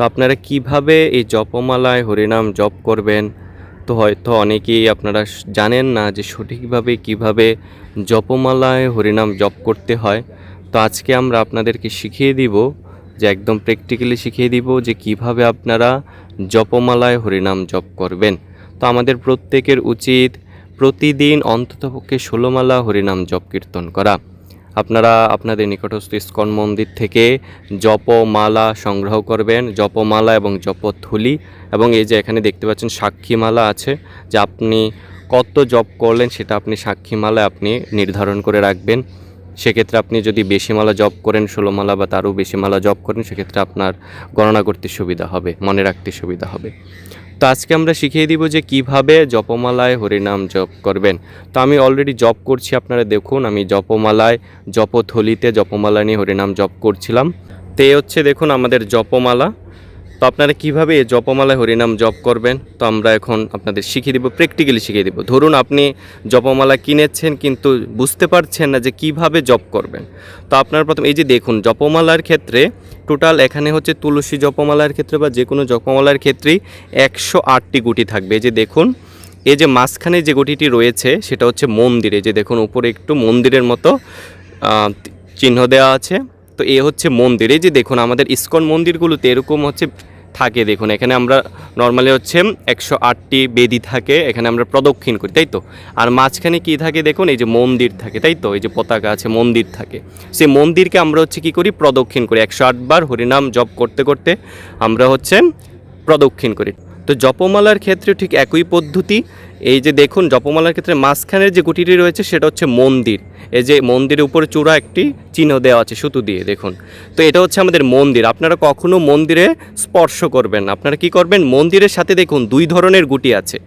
তো আপনারা কীভাবে এই জপমালায় হরিনাম জপ করবেন? তো হয়তো অনেকেই আপনারা জানেন না যে সঠিকভাবে কীভাবে জপমালায় হরিনাম জপ করতে হয়। তো আজকে আমরা আপনাদেরকে শিখিয়ে দিব, যে একদম প্র্যাকটিক্যালি শিখিয়ে দিব যে কীভাবে আপনারা জপমালায় হরিনাম জপ করবেন। তো আমাদের প্রত্যেকের উচিত প্রতিদিন অন্ততপক্ষে ষোলোমালা হরিনাম জপ কীর্তন করা। আপনারা আপনাদের নিকটস্থ ইস্কন মন্দির থেকে জপমালা সংগ্রহ করবেন, জপমালা এবং জপথুলি। এবং এই যে এখানে দেখতে পাচ্ছেন সাক্ষীমালা আছে, যে আপনি কত জপ করলেন সেটা আপনি সাক্ষীমালা আপনি নির্ধারণ করে রাখবেন। সেক্ষেত্রে আপনি যদি বেশি মালা জপ করেন, ষোলো মালা বা তারও বেশি মালা জপ করেন, সেক্ষেত্রে আপনার গণনা করতে সুবিধা হবে, মনে রাখতে সুবিধা হবে। তো আজকে আমরা শিখিয়ে দিব যে কীভাবে জপমালায় হরিনাম জপ করবেন। তো আমি অলরেডি জপ করছি, আপনারা দেখুন, আমি জপমালায়, জপথলিতে জপমালা নিয়ে হরিনাম জপ করছিলাম। তে হচ্ছে, দেখুন, আমাদের জপমালা। তো আপনারা কীভাবে জপমালায় হরিনাম জপ করবেন? তো আমরা এখন আপনাদের শিখিয়ে দিব প্র্যাকটিক্যালি শিখিয়ে দিব। ধরুন আপনি জপমালা কিনেছেন কিন্তু বুঝতে পারছেন না যে কীভাবে জপ করবেন। তো আপনার প্রথম এই যে দেখুন, জপমালার ক্ষেত্রে টোটাল এখানে হচ্ছে তুলসী জপমালার ক্ষেত্রে বা যে কোনো জপমালার ক্ষেত্রেই একশো আটটি গুটি থাকবে। এই যে দেখুন, এই যে মাঝখানে যে গুটিটি রয়েছে সেটা হচ্ছে মন্দিরে। যে দেখুন, উপরে একটু মন্দিরের মতো চিহ্ন দেওয়া আছে। তো এ হচ্ছে মন্দির। এই যে দেখুন, আমাদের ইস্কন মন্দিরগুলোতে এরকম হচ্ছে থাকে, দেখুন, এখানে আমরা নর্মালি হচ্ছে একশো আটটি বেদি থাকে, এখানে আমরা প্রদক্ষিণ করি, তাই তো? আর মাঝখানে কি থাকে দেখুন, এই যে মন্দির থাকে, তাই তো? এই যে পতাকা আছে, মন্দির থাকে। সেই মন্দিরকে আমরা হচ্ছে কি করি? প্রদক্ষিণ করি। একশো আটবার হরিনাম জপ করতে করতে আমরা হচ্ছে প্রদক্ষিণ করি। তো জপমালার ক্ষেত্রে ঠিক একই পদ্ধতি। এই যে দেখুন, জপমালার ক্ষেত্রে মাঝখানের যে গুটিটি রয়েছে, সেটা হচ্ছে মন্দির। এই যে মন্দিরের উপরে চূড়া একটি চিহ্ন দেওয়া আছে, সুতো দিয়ে, দেখুন। তো এটা হচ্ছে আমাদের মন্দির। আপনারা কখনো মন্দিরে স্পর্শ করবেন আপনারা কি করবেন? মন্দিরের সাথে দেখুন, দুই ধরনের গুটি আছে।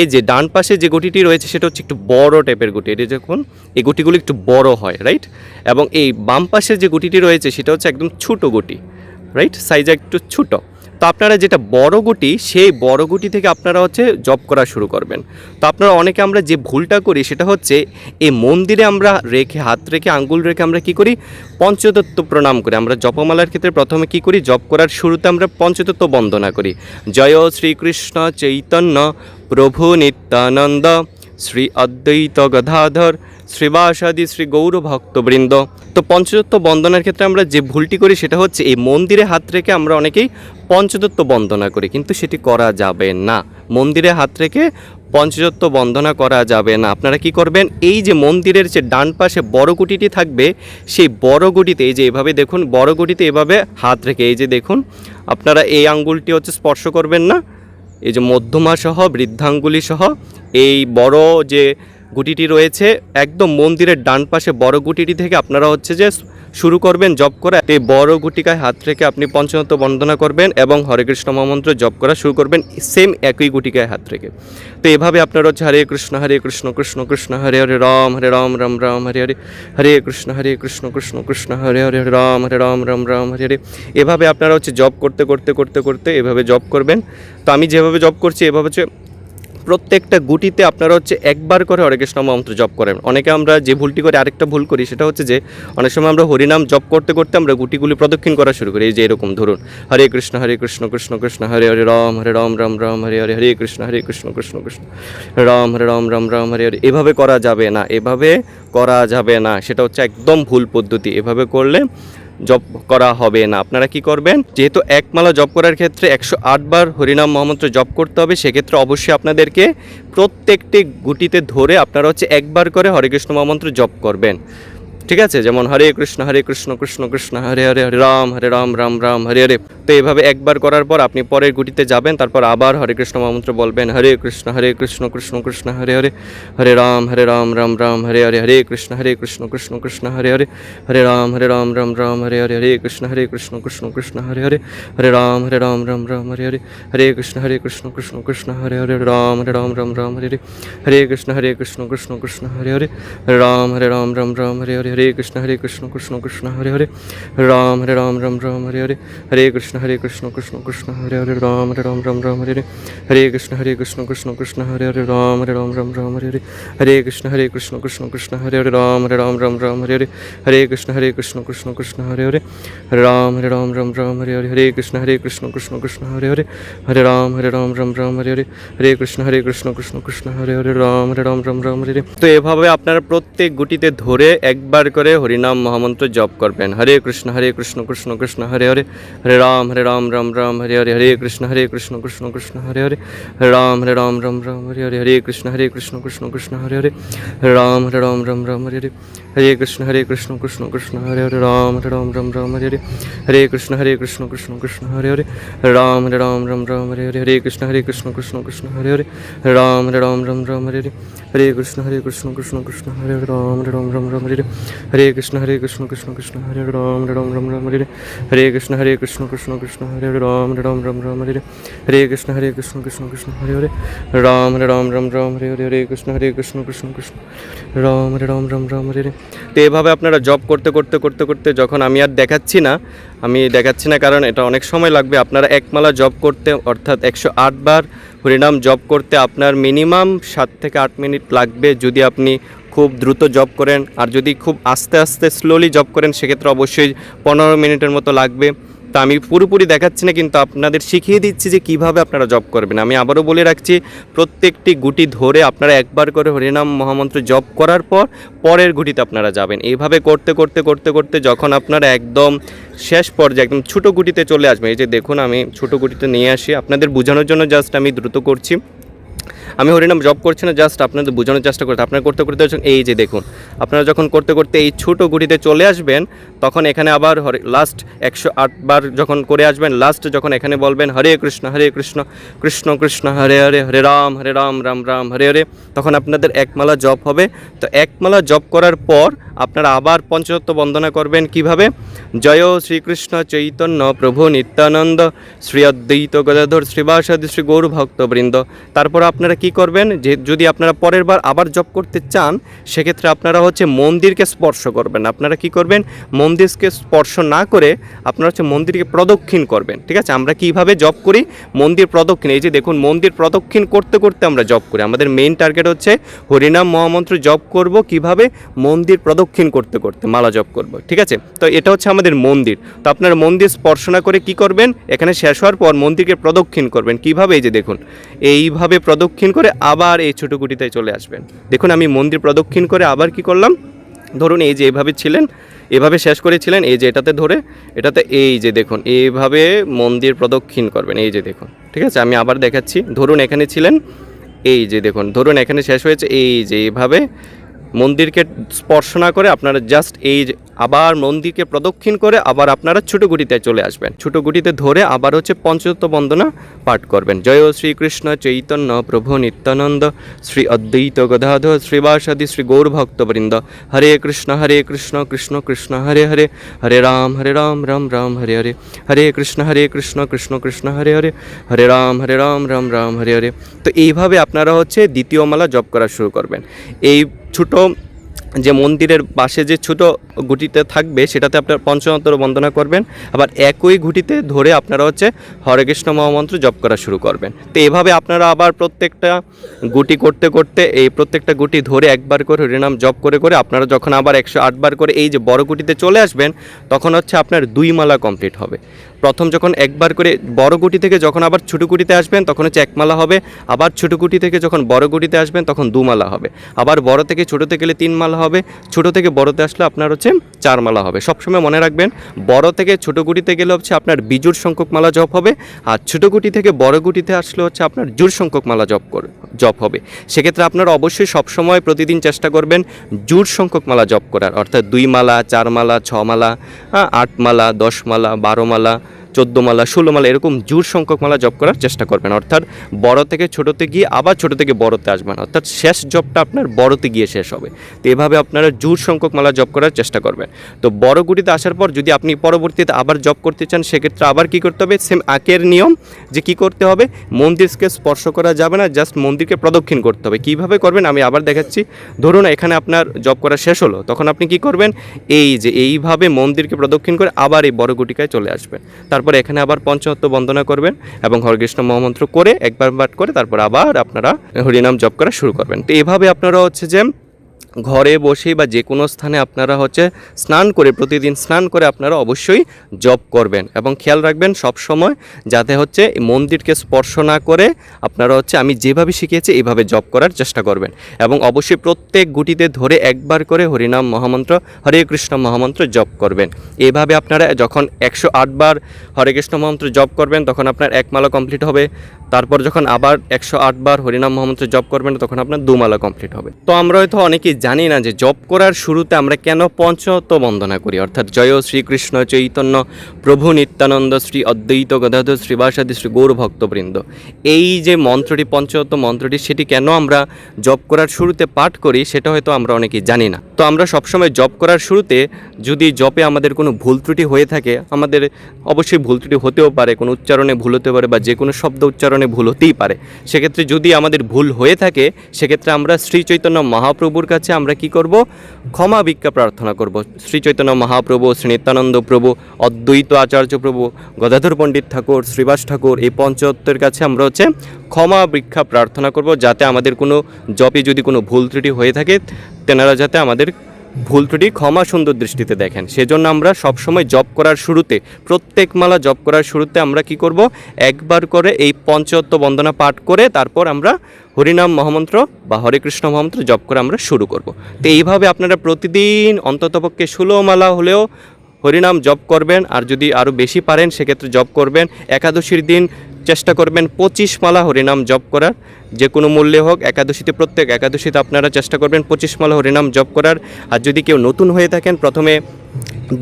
এই যে ডান পাশে যে গুটিটি রয়েছে, সেটা হচ্ছে একটু বড় টাইপের গুটি। এটা দেখুন, এই গুটিগুলো একটু বড় হয়, রাইট? এবং এই বাম পাশে যে গুটিটি রয়েছে, সেটা হচ্ছে একদম ছোট গুটি, রাইট? সাইজে একটু ছোট। তো আপনারা যেটা বড় গুটি, সেই বড় গুটি থেকে আপনারা হচ্ছে জব করা শুরু করবেন। তো আপনারা অনেকে আমরা যে ভুলটা করি, সেটা হচ্ছে এই মন্দিরে আমরা রেখে, হাত রেখে, আঙ্গুল রেখে আমরা কি করি? পঞ্চতত্ত্ব প্রণাম করি। আমরা জপমালার ক্ষেত্রে প্রথমে কি করি? জপ করার শুরুতে আমরা পঞ্চতত্ত্ব বন্দনা করি। জয় শ্রীকৃষ্ণ চৈতন্য প্রভু নিত্যানন্দ শ্রী অদ্বৈত গদাধর, শ্রীবাসাদি, শ্রী গৌর ভক্তবৃন্দ। তো পঞ্চতত্ত্ব বন্দনার ক্ষেত্রে আমরা যে ভুলটি করি সেটা হচ্ছে এই মন্দিরে হাত রেখে আমরা অনেকেই পঞ্চতত্ত্ব বন্দনা করি, কিন্তু সেটি করা যাবে না। মন্দিরে হাত রেখে পঞ্চতত্ত্ব বন্দনা করা যাবে না। আপনারা কি করবেন? এই যে মন্দিরের যে ডান পাশে বড় গুটিটি থাকবে, সেই বড় গুটিতে, এই যে এভাবে দেখুন, বড় গুটিতে এভাবে হাত রেখে, এই যে দেখুন, আপনারা এই আঙ্গুলটি হচ্ছে স্পর্শ করবেন না এই যে মধ্যমা সহ, বৃদ্ধাঙ্গুলি সহ, এই বড় যে গুটিটি রয়েছে, একদম মন্দিরের ডান পাশে বড় গুটিটি থেকে আপনারা হচ্ছে যে শুরু করবেন জপ করা। এই বড় গুটিকায় হাত রেখে আপনি পঞ্চমত বন্দনা করবেন এবং হরে কৃষ্ণ মহামন্ত্র জপ করা শুরু করবেন সেম একই গুটিকায় হাত রেখে। তো এভাবে আপনারা হচ্ছে হরে কৃষ্ণ হরে কৃষ্ণ কৃষ্ণ কৃষ্ণ, হরে হরে রাম হরে রাম রাম রাম, হরে হরে হরে কৃষ্ণ হরে কৃষ্ণ কৃষ্ণ কৃষ্ণ, হরে হরে হরে রাম হরে রাম রাম রাম, হরে হরে। এভাবে আপনারা হচ্ছে জব করতে করতে করতে করতে এভাবে জব করবেন। তো আমি যেভাবে জব করছি এভাবে হচ্ছে প্রত্যেকটা গুটিতে আপনারা হচ্ছে একবার করে হরে কৃষ্ণ মন্ত্র জপ করেন। অনেকে আমরা যে ভুলটি করে আরেকটা ভুল করি, সেটা হচ্ছে যে অনেক সময় আমরা হরিনাম জপ করতে করতে আমরা গুটিগুলি প্রদক্ষিণ করা শুরু করি। এই যে এরকম ধরুন, হরে কৃষ্ণ হরে কৃষ্ণ কৃষ্ণ কৃষ্ণ, হরে হরে রাম হরে রাম রাম রাম, হরে হরে হরে কৃষ্ণ হরে কৃষ্ণ কৃষ্ণ কৃষ্ণ, রাম, হরে রাম রাম রাম, হরে হরে। এভাবে করা যাবে না, এভাবে করা যাবে না। সেটা হচ্ছে একদম ভুল পদ্ধতি। এভাবে করলে জপ করা হবে না। আপনারা কি করবেন? যেহেতু একমালা জব জপ করার ক্ষেত্রে একশো আটবার হরিনাম মহামন্ত্র জপ করতে হবে, সেক্ষেত্রে অবশ্যই আপনাদেরকে প্রত্যেকটি গুটিতে ধরে আপনারা হচ্ছে একবার করে হরে কৃষ্ণ মহামন্ত্র জপ করবেন। ঠিক আছে যেমন হরে কৃষ্ণ হরে কৃষ্ণ কৃষ্ণ কৃষ্ণ হরে হরে হরে রাম হরে রাম রাম রাম হরে হরে তো এভাবে একবার করার পর আপনি পরের গুটিতে যাবেন তারপর আবার হরে কৃষ্ণ মহামন্ত্র বলবেন হরে কৃষ্ণ হরে কৃষ্ণ কৃষ্ণ কৃষ্ণ হরে হরে হরে রাম হরে রাম রাম রাম হরে হরে হরে কৃষ্ণ হরে কৃষ্ণ কৃষ্ণ কৃষ্ণ হরে হরে হরে রাম হরে রাম রাম রাম হরে হরে হরে কৃষ্ণ হরে কৃষ্ণ কৃষ্ণ কৃষ্ণ হরে হরে হরে রাম হরে রাম রাম রাম হরে হরে হরে কৃষ্ণ হরে কৃষ্ণ কৃষ্ণ কৃষ্ণ হরে হরে রাম হরে রাম রাম রাম হরে হরে হরে কৃষ্ণ হরে কৃষ্ণ কৃষ্ণ কৃষ্ণ হরে হরে হরে রাম হরে রাম রাম রাম হরে হরে হরে কৃষ্ণ হরে কৃষ্ণ কৃষ্ণ কৃষ্ণ হরে হরে রাম হরে রাম রাম রাম হরে হরে হরে কৃষ্ণ হরে কৃষ্ণ কৃষ্ণ কৃষ্ণ হরে হরে রাম হরে রাম রাম রাম হরে হরে হরে কৃষ্ণ হরে কৃষ্ণ কৃষ্ণ কৃষ্ণ হরে হরে রাম হরে রাম রাম রাম হরে হরে হরে কৃষ্ণ হরে কৃষ্ণ কৃষ্ণ কৃষ্ণ হরে হরে রাম হরে রাম রাম রাম হরে হরে হরে কৃষ্ণ হরে কৃষ্ণ কৃষ্ণ কৃষ্ণ হরে হরে রাম হরে রাম রাম রাম হরে হরে হরে কৃষ্ণ হরে কৃষ্ণ কৃষ্ণ কৃষ্ণ হরে হরে হরে রাম হরে রাম রাম রাম হরে হরে হরে কৃষ্ণ হরে কৃষ্ণ কৃষ্ণ কৃষ্ণ হরে হরে রাম হরে রাম রাম রাম হরে হরে তো এভাবে আপনারা প্রত্যেক গুটিতে ধরে একবার করে হরিনাম মহামন্ত্র জপ করবেন হরে কৃষ্ণ হরে কৃষ্ণ কৃষ্ণ কৃষ্ণ হরে হরে হরে রাম হরে রাম রাম রাম হরে হরে হরে কৃষ্ণ হরে কৃষ্ণ কৃষ্ণ কৃষ্ণ হরে হরে হরে রাম হরে রাম রাম রাম হরে হরে হরে কৃষ্ণ হরে কৃষ্ণ কৃষ্ণ কৃষ্ণ হরে হরে হরে রাম হরে রাম রাম রাম হরে হরে হরে কৃষ্ণ হরে কৃষ্ণ কৃষ্ণ কৃষ্ণ হরে হরে রাম হরে রাম রাম রাম হরে হরে হরে কৃষ্ণ হরে কৃষ্ণ কৃষ্ণ কৃষ্ণ হরে হরে হরে রাম হরে রাম রাম রাম হরে হরে হরে কৃষ্ণ হরে কৃষ্ণ কৃষ্ণ কৃষ্ণ হরে হরে হরে রাম হরে রাম রাম রাম হরে হরে হরে কৃষ্ণ হরে কৃষ্ণ কৃষ্ণ কৃষ্ণ হরে রাম হরে রাম রাম রাম হরে হরে কৃষ্ণ হরে কৃষ্ণ কৃষ্ণ কৃষ্ণ হরে রাম হরে রাম রাম রাম হরে হরে কৃষ্ণ হরে কৃষ্ণ কৃষ্ণ কৃষ্ণ হরে রাম হরে রাম রাম রাম হরে হরে কৃষ্ণ হরে কৃষ্ণ কৃষ্ণ কৃষ্ণ হরে হরে রাম হরে রাম রাম রাম হরে হরে হরে কৃষ্ণ হরে কৃষ্ণ কৃষ্ণ কৃষ্ণ রাম হরে রাম রাম রাম হরে হরে তো এভাবে আপনারা জব করতে করতে করতে করতে যখন আমি আর দেখাচ্ছি না আমি দেখাচ্ছি না, কারণ এটা অনেক সময় লাগবে। আপনারা একমালা জব করতে, অর্থাৎ একশো বার হরিনাম জব করতে আপনার মিনিমাম সাত থেকে আট মিনিট লাগবে যদি আপনি খুব দ্রুত জব করেন। আর যদি খুব আস্তে আস্তে স্লোলি জব করেন, সেক্ষেত্রে অবশ্যই পনেরো মিনিটের মতো লাগবে। তা আমি পুরোপুরি দেখাচ্ছি না, কিন্তু আপনাদের শিখিয়ে দিচ্ছি যে কীভাবে আপনারা জব করবেন। আমি আবারও বলে রাখছি, প্রত্যেকটি গুটি ধরে আপনারা একবার করে হরিনাম মহামন্ত্র জব করার পর পরের গুটিতে আপনারা যাবেন। এইভাবে করতে করতে করতে করতে যখন আপনারা একদম শেষ পর্যায়ে, একদম ছোটো গুটিতে চলে আসবেন, এই যে দেখুন আমি ছোটো গুটিতে নিয়ে আসি, আপনাদের বোঝানোর জন্য জাস্ট আমি দ্রুত করছি। আমি হরিনাম জব করছি না জাস্ট আপনাদের বোঝানোর চেষ্টা করতে। আপনারা করতে করতে এই যে দেখুন, আপনারা যখন করতে করতে এই ছোটো গুটিতে চলে আসবেন, তখন এখানে আবার হরে লাস্ট একশো আট বার যখন করে আসবেন লাস্ট যখন এখানে বলবেন, হরে কৃষ্ণ হরে কৃষ্ণ কৃষ্ণ কৃষ্ণ, হরে হরে হরে রাম হরে রাম রাম রাম, হরে হরে, তখন আপনাদের একমালা জপ হবে। তো একমালা জপ করার পর আপনারা আবার পঞ্চতত্ব বন্দনা করবেন কীভাবে? জয় শ্রীকৃষ্ণ চৈতন্য প্রভু নিত্যানন্দ, শ্রী অদ্বৈত গদাধর, শ্রীবাসাদি, শ্রী গৌর ভক্তবৃন্দ তারপর আপনারা কি করবেন? যে, যদি আপনারা পরের বার আবার জপ করতে চান, সেক্ষেত্রে আপনারা হচ্ছে মন্দিরকে স্পর্শ করবেন। আপনারা কি করবেন? মন্দিরকে স্পর্শ না করে আপনারা হচ্ছে মন্দিরকে প্রদক্ষিণ করবেন। ঠিক আছে? আমরা কীভাবে জপ করি? মন্দির প্রদক্ষিণ। এই যে দেখুন, মন্দির প্রদক্ষিণ করতে করতে আমরা জপ করি। আমাদের মেইন টার্গেট হচ্ছে হরিনাম মহামন্ত্র জপ করব কীভাবে? মন্দির প্রদক্ষিণ করতে করতে মালা জপ করব। ঠিক আছে? তো এটা হচ্ছে আমাদের মন্দির। তো আপনারা মন্দির স্পর্শ না করে কি করবেন? এখানে শেষ হওয়ার পর মন্দিরকে প্রদক্ষিণ করবেন। কীভাবে? এই যে দেখুন, এইভাবে প্রদক্ষিণ করে আবার এই ছোটো কুটিতে চলে আসবেন। দেখুন, আমি মন্দির প্রদক্ষিণ করে আবার কি করলাম? ধরুন, এই যে এভাবে ছিলেন, এভাবে শেষ করেছিলেন, এই যে এটাতে ধরে, এটাতে এই যে দেখুন, এইভাবে মন্দির প্রদক্ষিণ করবেন, এই যে দেখুন, ঠিক আছে? আমি আবার দেখাচ্ছি। ধরুন, এখানে ছিলেন, এই যে দেখুন, ধরুন, এখানে শেষ হয়েছে, এই যে এইভাবে মন্দিরকে স্পর্শ না করে আপনারা জাস্ট এই আবার মন্দিরকে প্রদক্ষিণ করে আবার আপনারা ছোটো গুটিতে চলে আসবেন। ছোটো গুটিতে ধরে আবার হচ্ছে পঞ্চতত্ব বন্দনা পাঠ করবেন। জয় শ্রীকৃষ্ণ চৈতন্য প্রভু নিত্যানন্দ, শ্রী অদ্বৈত গদাধর শ্রীবাসাদি শ্রী গৌর ভক্তবৃন্দ। হরে কৃষ্ণ হরে কৃষ্ণ কৃষ্ণ কৃষ্ণ, হরে হরে। হরে রাম হরে রাম রাম রাম, হরে হরে। হরে কৃষ্ণ হরে কৃষ্ণ কৃষ্ণ কৃষ্ণ, হরে হরে। হরে রাম হরে রাম রাম রাম, হরে হরে। তো এইভাবে আপনারা হচ্ছে দ্বিতীয় মালা জপ করা শুরু করবেন। এই ছোটো যে মন্দিরের পাশে যে ছোট গুটিতে থাকবে, সেটাতে আপনার পঞ্চমন্তর বন্দনা করবেন। আবার একই গুটিতে ধরে আপনারা হচ্ছে হরে কৃষ্ণ মহামন্ত্র জপ করা শুরু করবেন। তো এভাবে আপনারা আবার প্রত্যেকটা গুটি করতে করতে, এই প্রত্যেকটা গুটি ধরে একবার করে হরিনাম জপ করে করে আপনারা যখন আবার একশো আটবার করে এই যে বড় গুটিতে চলে আসবেন, তখন হচ্ছে আপনার দুই মালা কমপ্লিট হবে। প্রথম যখন একবার করে বড় গুটি থেকে যখন আবার ছোটো গুটিতে আসবেন, তখন হচ্ছে একমালা হবে। আবার ছোটো গুটি থেকে যখন বড় গুটিতে আসবেন, তখন দু মালা হবে। আবার বড় থেকে ছোটোতে গেলে তিন মালা হবে। ছোট থেকে বড়তে আসলে আপনার হচ্ছে চার মালা হবে। সবসময় মনে রাখবেন, বড় থেকে ছোট গুটিতে গেলে হচ্ছে আপনার বিজুর সংখ্যক মালা জপ হবে। আর ছোট গুটি থেকে বড় গুটিতে আসলে হচ্ছে আপনার জোর সংখ্যক মালা জপ করে, জপ হবে। সেক্ষেত্রে আপনারা অবশ্যই সবসময় প্রতিদিন চেষ্টা করবেন জোর সংখ্যক মালা জপ করার। অর্থাৎ দুই মালা চার মালা ছ মালা আট মালা দশ মালা বারো মালা চোদ্দ মালা ষোলো মালা এরকম জোর সংখ্যক মালা জপ করার চেষ্টা করবেন। অর্থাৎ বড় থেকে ছোটোতে গিয়ে আবার ছোটো থেকে বড়তে আসবেন। অর্থাৎ শেষ জপটা আপনার বড়তে গিয়ে শেষ হবে। তো এভাবে আপনারা জোর সংখ্যক মালা জপ করার চেষ্টা করবেন। তো বড় গুটিতে আসার পর যদি আপনি পরবর্তীতে আবার জপ করতে চান, সেক্ষেত্রে আবার কি করতে হবে? সেম আকের নিয়ম যে কি করতে হবে? মন্দিরকে স্পর্শ করা যাবে না জাস্ট মন্দিরকে প্রদক্ষিণ করতে হবে। কীভাবে করবেন? আমি আবার দেখাচ্ছি। ধরুন এখানে আপনার জব করা শেষ হলো, তখন আপনি কি করবেন? এই যে এইভাবে মন্দিরকে প্রদক্ষিণ করে আবার এই বড় গুটিকায় চলে আসবেন। তারপরে এখানে আবার পঞ্চমত্ব বন্দনা করবেন এবং হরকৃষ্ণ মহামন্ত্র করে একবার বার করে তারপর আবার আপনারা হরিনাম জপ করা শুরু করবেন। তো এভাবে আপনারা হচ্ছে যে ঘরে বসেই বা যে কোনো স্থানে আপনারা হচ্ছে স্নান করে, প্রতিদিন স্নান করে আপনারা অবশ্যই জব করবেন এবং খেয়াল রাখবেন সব সময় যাতে হচ্ছে মন্দিরকে স্পর্শ না করে আপনারা হচ্ছে আমি যেভাবে শিখিয়েছি এইভাবে জব করার চেষ্টা করবেন। এবং অবশ্যই প্রত্যেক গুটিতে ধরে একবার করে হরিনাম মহামন্ত্র, হরে কৃষ্ণ মহামন্ত্র জপ করবেন। এভাবে আপনারা যখন একশো আটবার হরে কৃষ্ণ মহামন্ত্র জপ করবেন, তখন আপনার এক মালা কমপ্লিট হবে। তারপর যখন আবার একশো আটবার হরিনাম মহামন্ত্র জপ করবেন, তখন আপনার দু মালা কমপ্লিট হবে। তো আমরা হয়তো অনেকেই জানি না যে জপ করার শুরুতে আমরা কেন পঞ্চত বন্দনা করি। অর্থাৎ জয় শ্রীকৃষ্ণ চৈতন্য, প্রভু নিত্যানন্দ, শ্রী অদ্বৈত গদাধর শ্রীবাসাদি শ্রী গৌর ভক্তবৃন্দ। এই যে মন্ত্রটি, পঞ্চত মন্ত্রটি, সেটি কেন আমরা জপ করার শুরুতে পাঠ করি, সেটা হয়তো আমরা অনেকেই জানি না। তো আমরা সবসময় জপ করার শুরুতে যদি জপে আমাদের কোনো ভুল ত্রুটি হয়ে থাকে, আমাদের অবশ্যই ভুল ত্রুটি হতেও পারে, কোনো উচ্চারণে ভুল হতে পারে বা যে কোনো শব্দ উচ্চারণে ভুল হতেই পারে। সেক্ষেত্রে যদি আমাদের ভুল হয়ে থাকে, সেক্ষেত্রে আমরা শ্রী চৈতন্য মহাপ্রভুর কাছে আমরা কি করব? ক্ষমা ভিক্ষা প্রার্থনা করব। শ্রী চৈতন্য মহাপ্রভু, শ্রী নিত্যানন্দ প্রভু, অদ্বৈত আচার্য প্রভু, গদাধর পণ্ডিত ঠাকুর, শ্রীবাস ঠাকুর, এই পঞ্চত্বের কাছে আমরা হচ্ছে ক্ষমা ভিক্ষা প্রার্থনা করব, যাতে আমাদের কোনো জপে যদি কোনো ভুল ত্রুটি হয়ে থাকে, তেনারা যাতে আমাদের ভুল ত্রুটি ক্ষমা সুন্দর দৃষ্টিতে দেখেন। সেজন্য আমরা সবসময় জব করার শুরুতে, প্রত্যেক মালা জব করার শুরুতে আমরা কি করব? একবার করে এই পঞ্চত্ব বন্দনা পাঠ করে তারপর আমরা হরিনাম মহামন্ত্র বা হরে কৃষ্ণ মহামন্ত্র জপ করে আমরা শুরু করব। তো এইভাবে আপনারা প্রতিদিন অন্ততপক্ষে ষোলো মালা হলেও হরিনাম জপ করবেন। আর যদি আরও বেশি পারেন, সেক্ষেত্রে জপ করবেন। একাদশীর দিন চেষ্টা করবেন পঁচিশ মালা হরিনাম জপ করার। যে কোনো মূল্যে হোক, একাদশীতে প্রত্যেক একাদশীতে আপনারা চেষ্টা করবেন পঁচিশ মালা হরিনাম জপ করার। আর যদি কেউ নতুন হয়ে থাকেন, প্রথমে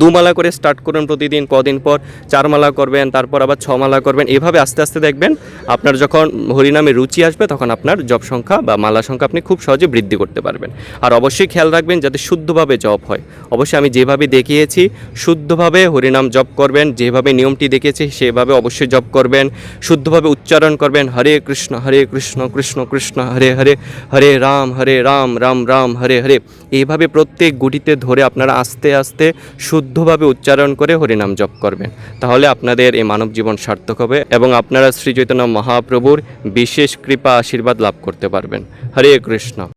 দুমালা করে স্টার্ট করুন প্রতিদিন, কদিন পর চার মালা করবেন, তারপর আবার ছ মালা করবেন। এভাবে আস্তে আস্তে দেখবেন আপনার যখন হরিনামে রুচি আসবে, তখন আপনার জপ সংখ্যা বা মালা সংখ্যা আপনি খুব সহজে বৃদ্ধি করতে পারবেন। আর অবশ্যই খেয়াল রাখবেন যাতে শুদ্ধভাবে জপ হয়। অবশ্যই আমি যেভাবে দেখিয়েছি, শুদ্ধভাবে হরিনাম জপ করবেন, যেভাবে নিয়মটি দেখেছি সেভাবে অবশ্যই জপ করবেন। শুদ্ধভাবে উচ্চারণ করবেন, হরে কৃষ্ণ হরে কৃষ্ণ কৃষ্ণ কৃষ্ণ, হরে হরে হরে রাম হরে রাম রাম রাম, হরে হরে। এইভাবে প্রত্যেক গুটিতে ধরে আপনারা আস্তে আস্তে শুদ্ধভাবে উচ্চারণ করে হরিনাম জপ করবেন। তাহলে আপনাদের এই মানব জীবন সার্থক হবে এবং আপনারা শ্রীচৈতন্য মহাপ্রভুর বিশেষ কৃপা আশীর্বাদ লাভ করতে পারবেন। হরে কৃষ্ণ।